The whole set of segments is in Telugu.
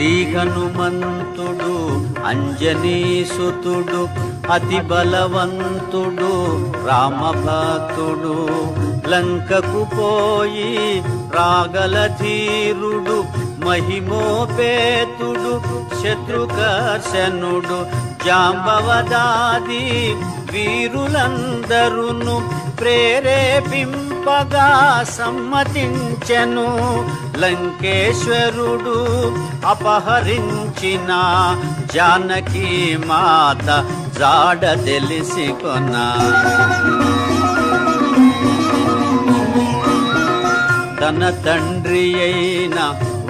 శ్రీ హనుమంతుడు అంజనీసుతుడు అతి బలవంతుడు రామభక్తుడు లంకకు పోయి రాగల ధీరుడు మహిమోపేతుడు శత్రుకర్షణుడు జాంబవదాది వీరులందరును ప్రేరేపింపగా సమ్మతించెను. లంకేశ్వరుడు అపహరించిన జానకి మాత జాడ తెలిసి తన తండ్రి అయిన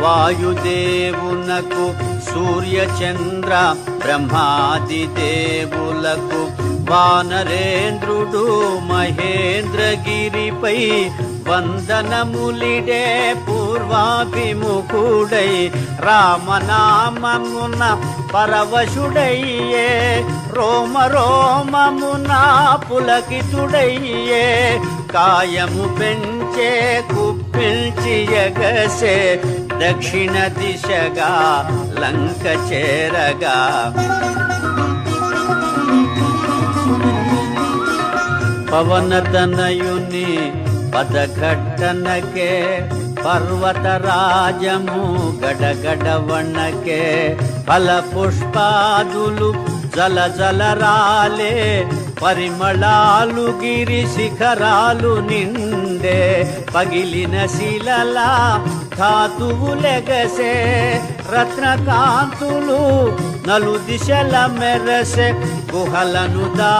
వాయుదేవునకు సూర్యచంద్ర బ్రహ్మాది దేవులకు వానరేంద్రుడు మహేంద్రగిరిపై వందనములిడే పూర్వాభిముఖుడై రామనామమున పరవశుడయ్యే రోమ రోమమున పులకితుడయ్యే కాయము పెంచే కుప్పిల్చి దక్షిణ దిశగా లంక చేరగా. పవనతనయుని పదఘట్టనకే పర్వతరాజము గడగడవణకే ఫల పుష్పాదులు జల జల రాలే పరిమళాలు గిరి శిఖరాలు నిండే పగిలిన శిలలా ధాతువులెగసే రత్నకాంతులు నలు దిశల మెరసే గుహలను దా